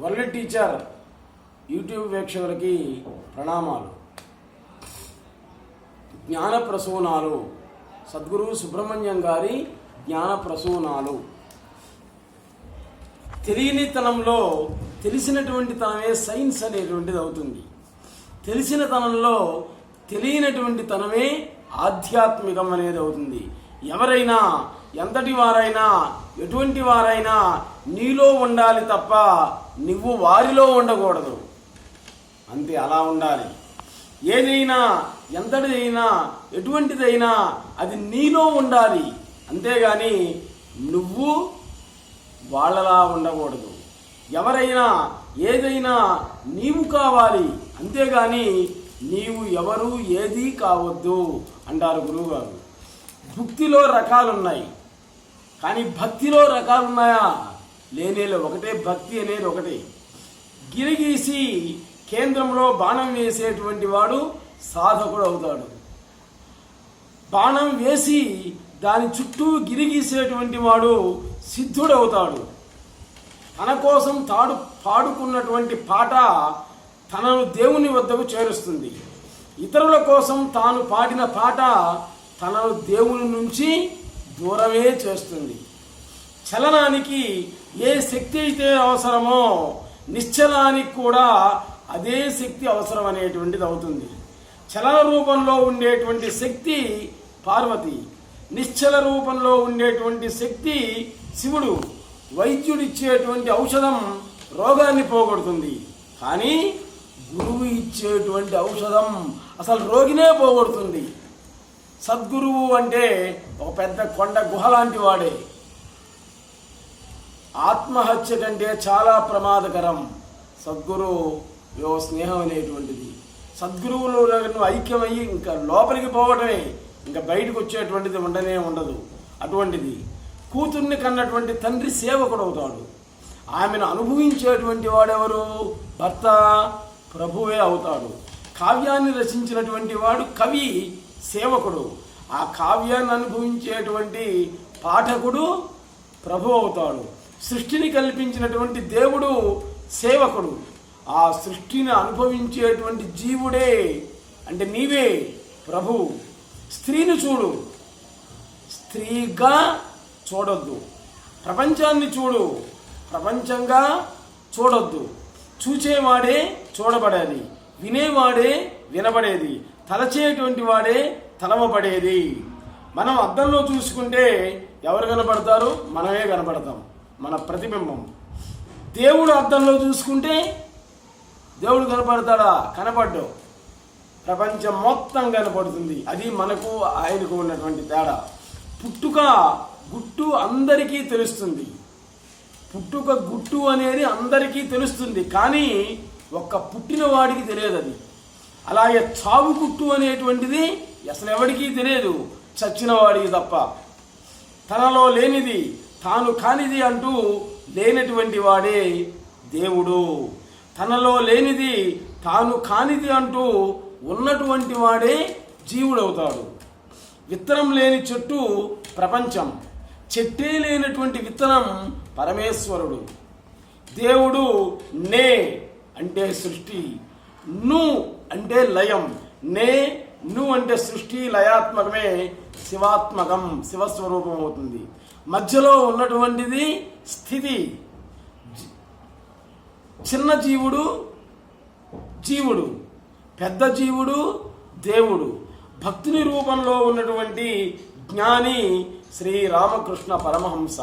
World teacher YouTube వీక్షకులకి ప్రణామాలు. జ్ఞాన ప్రసూనాలు. సద్గురు సుబ్రహ్మణ్యం గారి జ్ఞాన ప్రసూనాలు. తెలియనితనంలో తెలిసినటువంటి తనమే సైన్స్ అనేటువంటిది అవుతుంది. తెలిసిన తనంలో తెలియనటువంటి తనమే ఆధ్యాత్మికం అనేది అవుతుంది. ఎవరైనా ఎంతటి వారైనా ఎటువంటి వారైనా నీలో ఉండాలి తప్ప నువ్వు వారిలో ఉండకూడదు. అంతే అలా ఉండాలి. ఏదైనా ఎంతటిదైనా ఎటువంటిదైనా అది నీలో ఉండాలి. అంతేగాని నువ్వు వాళ్ళలా ఉండకూడదు. ఎవరైనా ఏదైనా నీవు కావాలి. అంతేగాని నీవు ఎవరు ఏది కావద్దు అంటారు గురువుగారు. భక్తిలో రకాలున్నాయి. కానీ భక్తిలో రకాలున్నాయా? లేనేలో ఒకటే భక్తి అనేది ఒకటే. గిరిగీసి కేంద్రంలో బాణం వేసేటువంటి వాడు సాధకుడు అవుతాడు. బాణం వేసి దాని చుట్టూ గిరిగీసేటువంటి వాడు సిద్ధుడవుతాడు తన కోసం తాడు పాడుకున్నటువంటి పాట తనను దేవుని వద్దకు చేరుస్తుంది. ఇతరుల కోసం తాను పాడిన పాట తనను దేవుని నుంచి దూరమే చేస్తుంది. చలనానికి ఏ శక్తి అయితే అవసరమో నిశ్చలానికి కూడా అదే శక్తి అవసరం అనేటువంటిది అవుతుంది. చలన రూపంలో ఉండేటువంటి శక్తి పార్వతి నిశ్చల రూపంలో ఉండేటువంటి శక్తి శివుడు. వైద్యుడిచ్చేటువంటి ఔషధం రోగాన్ని పోగొడుతుంది. కానీ గురువు ఇచ్చేటువంటి ఔషధం అసలు రోగినే పోగొడుతుంది. సద్గురువు అంటే ఒక పెద్ద కొండ గుహ లాంటి వాడే. ఆత్మహత్య కంటే చాలా ప్రమాదకరం. సద్గురు యో స్నేహం అనేటువంటిది. సద్గురువులు ఐక్యమయ్యి ఇంకా లోపలికి పోవడమే ఇంకా బయటకు వచ్చేటువంటిది ఉండనే ఉండదు. అటువంటిది. కూతుర్ని కన్నటువంటి తండ్రి సేవకుడు అవుతాడు. ఆమెను అనుభవించేటువంటి వాడెవరు? భర్త ప్రభువే అవుతాడు. కావ్యాన్ని రచించినటువంటి వాడు కవి సేవకుడు. ఆ కావ్యాన్ని అనుభవించేటువంటి పాఠకుడు ప్రభు అవుతాడు. సృష్టిని కల్పించినటువంటి దేవుడు సేవకుడు. ఆ సృష్టిని అనుభవించేటువంటి జీవుడే అంటే నీవే ప్రభు. స్త్రీని చూడు. స్త్రీగా చూడొద్దు. ప్రపంచాన్ని చూడు. ప్రపంచంగా చూడొద్దు. చూచేవాడే చూడబడేది. వినేవాడే వినబడేది. తలచేటువంటి వాడే తలవబడేది. మనం అద్దంలో చూసుకుంటే ఎవరు కనబడతారు మనమే కనబడతాం మన ప్రతిబింబం. దేవుడు అద్దంలో చూసుకుంటే దేవుడు కనపడతాడా? కనపడ్డు. ప్రపంచం మొత్తం కనపడుతుంది. అది మనకు ఆయనకు ఉన్నటువంటి తేడా. పుట్టుక గుట్టు అందరికీ తెలుస్తుంది. పుట్టుక గుట్టు అనేది అందరికీ తెలుస్తుంది. కానీ ఒక్క పుట్టిన వాడికి తెలియదు అది. అలాగే చావు గుట్టు అనేటువంటిది అసలు ఎవరికీ తెలియదు. చచ్చిన వాడికి తప్ప. తనలో లేనిది తాను కానిది అంటూ లేనటువంటి వాడే దేవుడు. తనలో లేనిది తాను కానిది అంటూ ఉన్నటువంటి వాడే జీవుడవుతాడు. విత్తనం లేని చెట్టు ప్రపంచం. చెట్టే లేనటువంటి విత్తనం పరమేశ్వరుడు. దేవుడు నే అంటే సృష్టి ను అంటే లయం. నే ను అంటే సృష్టి లయాత్మకమే శివాత్మకం శివస్వరూపం అవుతుంది మధ్యలో ఉన్నటువంటిది స్థితి. చిన్న జీవుడు జీవుడు పెద్ద జీవుడు దేవుడు. భక్తుని రూపంలో ఉన్నటువంటి జ్ఞాని శ్రీ రామకృష్ణ పరమహంస.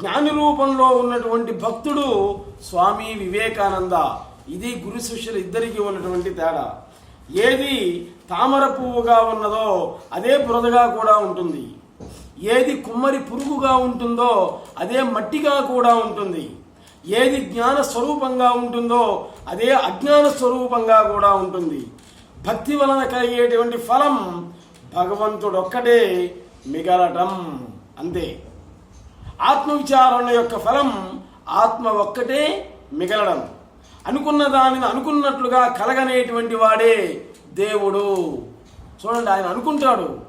జ్ఞాని రూపంలో ఉన్నటువంటి భక్తుడు స్వామి వివేకానంద. ఇది గురు శిష్యులు ఇద్దరికీ ఉన్నటువంటి తేడా. ఏది తామర పువ్వుగా ఉన్నదో అదే బురదగా కూడా ఉంటుంది. ఏది కుమ్మరి పురుగుగా ఉంటుందో అదే మట్టిగా కూడా ఉంటుంది. ఏది జ్ఞాన స్వరూపంగా ఉంటుందో అదే అజ్ఞాన స్వరూపంగా కూడా ఉంటుంది. భక్తి వలన కలిగేటువంటి ఫలం భగవంతుడొక్కడే మిగలటం అంతే. ఆత్మవిచారణ యొక్క ఫలం ఆత్మ ఒక్కటే మిగలడం. అనుకున్న దానిని అనుకున్నట్లుగా కలగనేటువంటి వాడే దేవుడు. చూడండి ఆయన అనుకుంటాడు.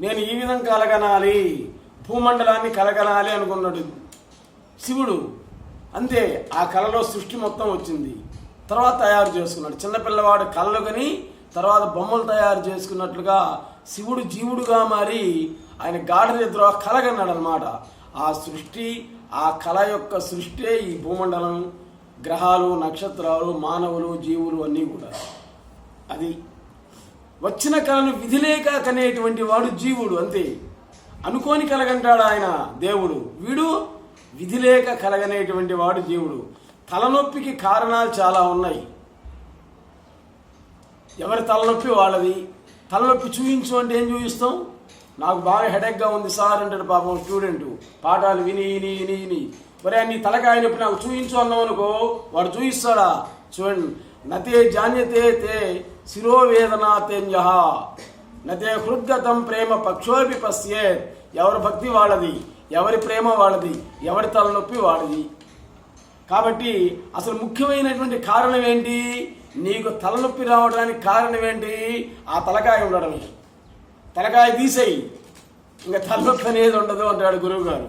నేను ఈ విధంగా కలగనాలి భూమండలాన్ని కలగనాలి అనుకున్నాడు. శివుడు అంతే ఆ కళలో సృష్టి మొత్తం వచ్చింది. తర్వాత తయారు చేసుకున్నాడు. చిన్నపిల్లవాడు కళలు కని తర్వాత బొమ్మలు తయారు చేసుకున్నట్లుగా శివుడు జీవుడుగా మారి ఆయన గాఢ నిద్ర కలగన్నాడు అనమాట ఆ సృష్టి ఆ కళ యొక్క సృష్టి ఈ భూమండలం గ్రహాలు నక్షత్రాలు మానవులు జీవులు అన్నీ కూడా. అది వచ్చిన కళను విధిలేక కనేటువంటి వాడు జీవుడు అంతే. అనుకోని కలగంటాడు ఆయన? దేవుడు. వీడు విధిలేక కలగనేటువంటి వాడు జీవుడు. తలనొప్పికి కారణాలు చాలా ఉన్నాయి. ఎవరి తలనొప్పి వాళ్ళది? తలనొప్పి చూపించు అంటే ఏం చూపిస్తాం నాకు బాగా హెడేక్గా ఉంది సార్ అంటాడు పాపం స్టూడెంట్. పాఠాలు విని విని విని విని. మరి నీ తలకాయ నొప్పి నాకు చూపించు అన్నావు అనుకో వాడు చూపిస్తాడా చూడండి. నతే జాన్యతే తే శిరోవేదనాతేన్య. నతే హృద్గతం ప్రేమ పక్షోపి పశ్యే ఎవరి భక్తి వాళ్ళది? ఎవరి ప్రేమ వాళ్ళది? ఎవరి తలనొప్పి వాళ్ళది? కాబట్టి అసలు ముఖ్యమైనటువంటి కారణం ఏంటి? నీకు తలనొప్పి రావడానికి కారణం ఏంటి? ఆ తలకాయ ఉండడమే తలకాయ తీసేయి. ఇంకా తలనొప్పి అనేది ఉండదు అంటాడు గురువు గారు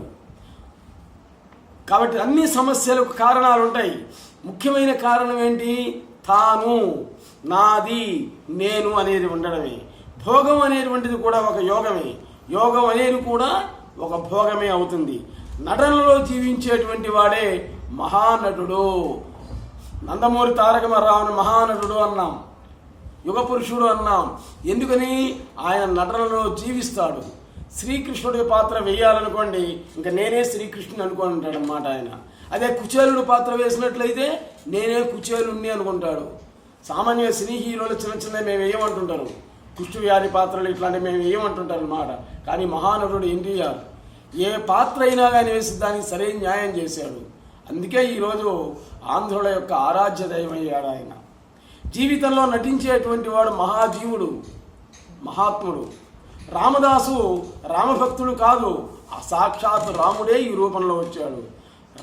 కాబట్టి అన్ని సమస్యలకు కారణాలు ఉంటాయి. ముఖ్యమైన కారణం ఏంటి? తాను నాది నేను అనేది ఉండడమే. భోగం అనేటువంటిది కూడా ఒక యోగమే. యోగం అనేది కూడా ఒక భోగమే అవుతుంది. నటనలో జీవించేటువంటి వాడే మహానటుడు. నందమూరి తారకమరావుని మహానటుడు అన్నాం. యుగ పురుషుడు అన్నాం. ఎందుకని? ఆయన నటనలో జీవిస్తాడు. శ్రీకృష్ణుడి పాత్ర వేయాలనుకోండి ఇంకా నేనే శ్రీకృష్ణుని అనుకుంటాడు అన్నమాట ఆయన. అదే కుచేలుడు పాత్ర వేసినట్లయితే నేనే కుచేలుణ్ణి అనుకుంటాడు. సామాన్య సినీ హీరోలు చిన్న చిన్న మేము వేయమంటుంటారు. కుష్టు వ్యాధి పాత్రలు ఇట్లాంటివి మేము వేయమంటుంటారు అనమాట కానీ మహానటుడు ఎన్టీఆర్ ఏ పాత్ర అయినా కానీ వేసి దానికి సరైన న్యాయం చేశాడు. అందుకే ఈరోజు ఆంధ్రుల యొక్క ఆరాధ్య దైవమయ్యాడు ఆయన. జీవితంలో నటించేటువంటి వాడు మహాజీవుడు మహాత్ముడు. రామదాసు రామభక్తుడు కాదు ఆ సాక్షాత్ రాముడే ఈ రూపంలో వచ్చాడు.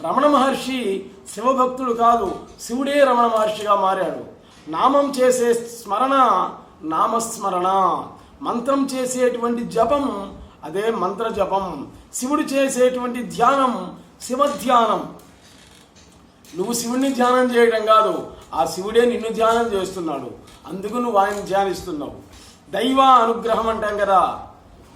రమణ మహర్షి శివభక్తుడు కాదు శివుడే రమణ మహర్షిగా మారాడు. నామం చేసే స్మరణ నామస్మరణ. మంత్రం చేసేటువంటి జపం అదే మంత్ర జపం శివుడు చేసేటువంటి ధ్యానం శివధ్యానం. నువ్వు శివుడిని ధ్యానం చేయడం కాదు ఆ శివుడే నిన్ను ధ్యానం చేస్తున్నాడు. అందుకు నువ్వు ఆయన ధ్యానిస్తున్నావు. దైవ అనుగ్రహం అంటాం కదా.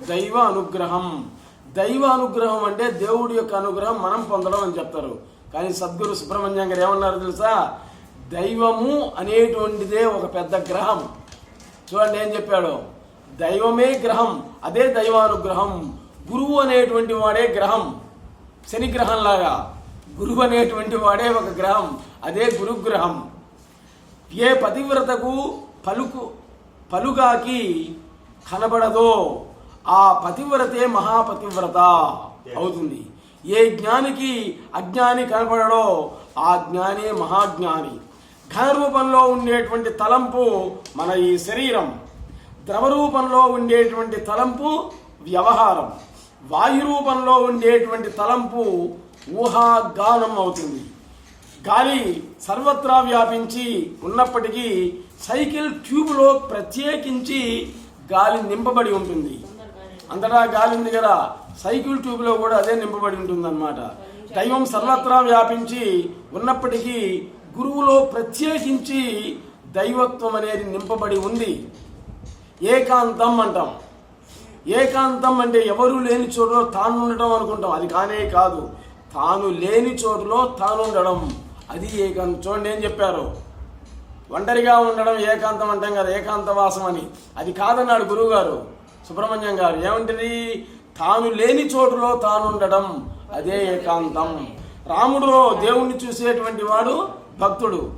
దైవ అనుగ్రహం. దైవ అనుగ్రహం అంటే దేవుడి యొక్క అనుగ్రహం మనం పొందడం అని చెప్తారు. కానీ సద్గురు సుబ్రహ్మణ్యం గారు ఏమన్నారు తెలుసా? దైవము అనేటువంటిదే ఒక పెద్ద గ్రహం. చూడండి ఏం చెప్పాడు? దైవమే గ్రహం అదే దైవానుగ్రహం. గురువు అనేటువంటి వాడే గ్రహం. శని గ్రహంలాగా గురువు అనేటువంటి వాడే ఒక గ్రహం అదే గురుగ్రహం. ఏ పతివ్రతకు పలుకు పలుగాకి కనబడదో ఆ పతివ్రతే మహాపతివ్రత అవుతుంది. ఏ జ్ఞానికి అజ్ఞాని కనబడడో ఆ జ్ఞానే మహాజ్ఞాని. ఘన రూపంలో ఉండేటువంటి తలంపు మన ఈ శరీరం. ద్రవ రూపంలో ఉండేటువంటి తలంపు వ్యవహారం. వాయు రూపంలో ఉండేటువంటి తలంపు ఊహాగానం అవుతుంది. గాలి సర్వత్రా వ్యాపించి ఉన్నప్పటికీ సైకిల్ ట్యూబ్లో ప్రత్యేకించి గాలి నింపబడి ఉంటుంది. అంతటా గాలి ఉంది కదా సైకిల్ ట్యూబ్లో కూడా అదే నింపబడి ఉంటుందన్నమాట. దైవం సర్వత్రా వ్యాపించి ఉన్నప్పటికీ గురువులో ప్రత్యేకించి దైవత్వం అనేది నింపబడి ఉంది. ఏకాంతం అంటాం. ఏకాంతం అంటే ఎవరు లేని చోటులో తాను ఉండటం అనుకుంటాం. అది కానే కాదు. తాను లేని చోటులో తాను ఉండడం అది ఏకాంతం చూడండి ఏం చెప్పారు. ఒంటరిగా ఉండడం ఏకాంతం అంటాం కదా ఏకాంతవాసం అని. అది కాదన్నాడు గురువుగారు సుబ్రహ్మణ్యం గారు. ఏమంటది? తాను లేని చోటులో తాను ఉండడం అదే ఏకాంతం. రాముడులో దేవుణ్ణి చూసేటువంటి వాడు భక్తుడు.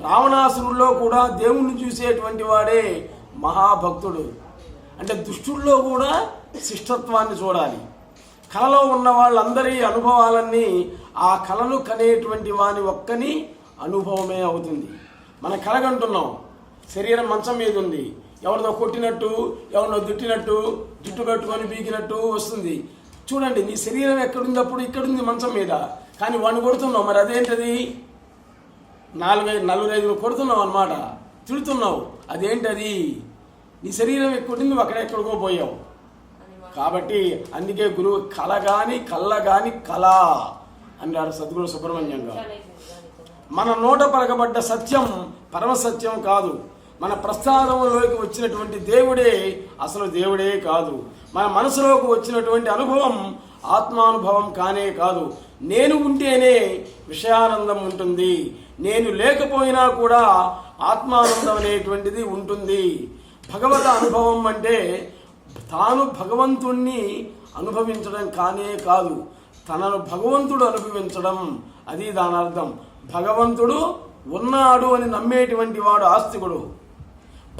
రావణాసురుల్లో కూడా దేవుణ్ణి చూసేటువంటి వాడే మహాభక్తుడు. అంటే దుష్టుల్లో కూడా శిష్టత్వాన్ని చూడాలి. కళలో ఉన్న వాళ్ళందరి అనుభవాలన్నీ ఆ కళను కనేటువంటి వాని ఒక్కని అనుభవమే అవుతుంది. మన కలగంటున్నాం. శరీరం మంచం మీద ఉంది. ఎవరితో కొట్టినట్టు ఎవరినో దుట్టినట్టు జుట్టు కట్టుకొని బీకినట్టు వస్తుంది. చూడండి నీ శరీరం ఎక్కడుంది అప్పుడు ఇక్కడుంది మంచం మీద. కానీ వాడిని కొడుతున్నావు. మరి అదేంటది? నాలుగైదు నలుగురైదు కొడుతున్నావు అనమాట తిడుతున్నావు. అదేంటది? నీ శరీరం ఎక్కడుంది? నువ్వు అక్కడెక్కడికో పోయావు. కాబట్టి అందుకే గురువు కళ కానీ కళ్ళ కానీ కళ అన్నాడు సద్గురు సుబ్రహ్మణ్యం గారు. మన నోట పలకబడ్డ సత్యం పరమ సత్యం కాదు. మన ప్రస్థానంలోకి వచ్చినటువంటి దేవుడే అసలు దేవుడే కాదు. మన మనసులోకి వచ్చినటువంటి అనుభవం ఆత్మానుభవం కానే కాదు. నేను ఉంటేనే విషయానందం ఉంటుంది. నేను లేకపోయినా కూడా ఆత్మానందం అనేటువంటిది ఉంటుంది. భగవత అనుభవం అంటే తాను భగవంతుణ్ణి అనుభవించడం కానే కాదు. తనను భగవంతుడు అనుభవించడం. అది దాని అర్థం భగవంతుడు ఉన్నాడు అని నమ్మేటువంటి వాడు ఆస్తికుడు.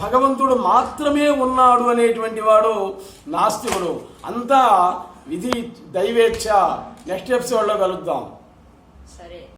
భగవంతుడు మాత్రమే ఉన్నాడు అనేటువంటి వాడు నాస్తికుడు. అంతా విధి దైవేచ్ఛ. నెక్స్ట్ ఎపిసోడ్లో కలుద్దాం. సరే.